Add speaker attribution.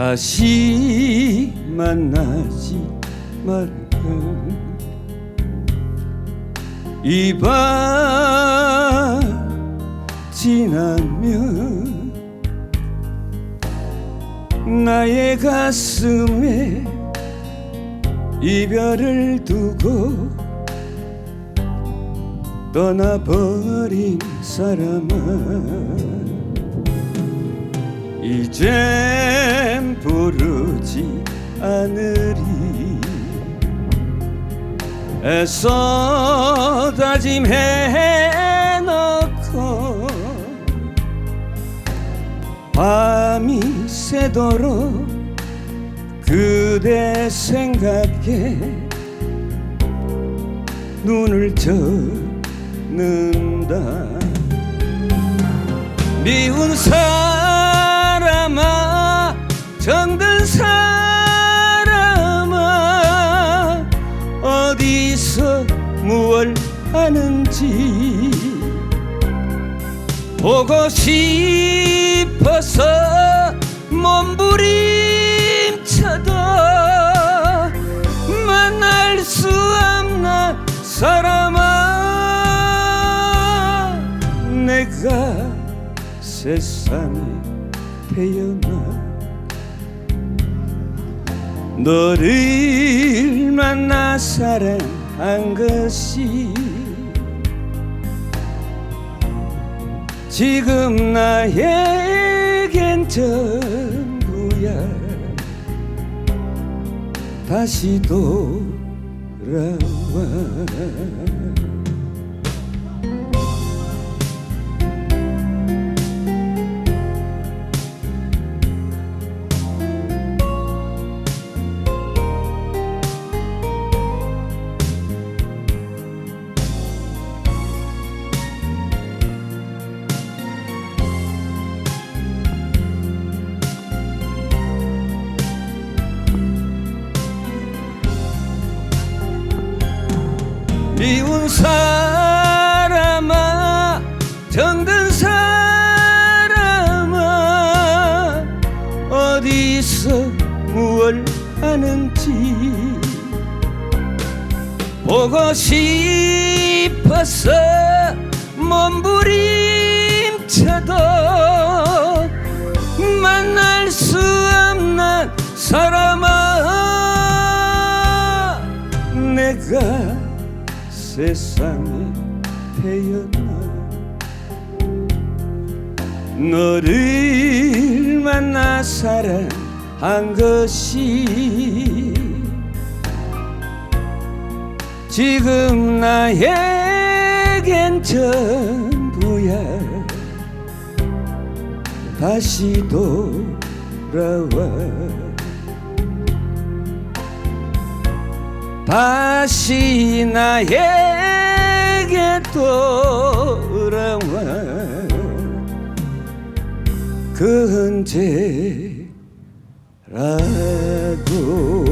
Speaker 1: 다시 만나지 말아요 이밤 지나면 나의 가슴에 이별을 두고 떠나버린 사람아 이젠 부르지 않으리. 애써 다짐해 놓고 밤이 새도록 그대 생각에 눈을 젓는다. 미운 사람아 정든 사람아 어디서 무얼 하는지 보고 싶어서 몸부림쳐도 만날 수 없는 사람아 내가 세상에 태어나 너를 만나 사랑한 것이 지금 나에겐 전부야. 다시 돌아와 미운 사람아 정든 사람아 어디서 무얼 하는지 보고 싶어서 몸부림쳐도 만날 수 없는 사람아 내가 세상에 태어나 너를 만나 사랑한 것이 지금 나에겐 전부야. 다시 돌아와 다시 나에게 돌아와. 그 언제라도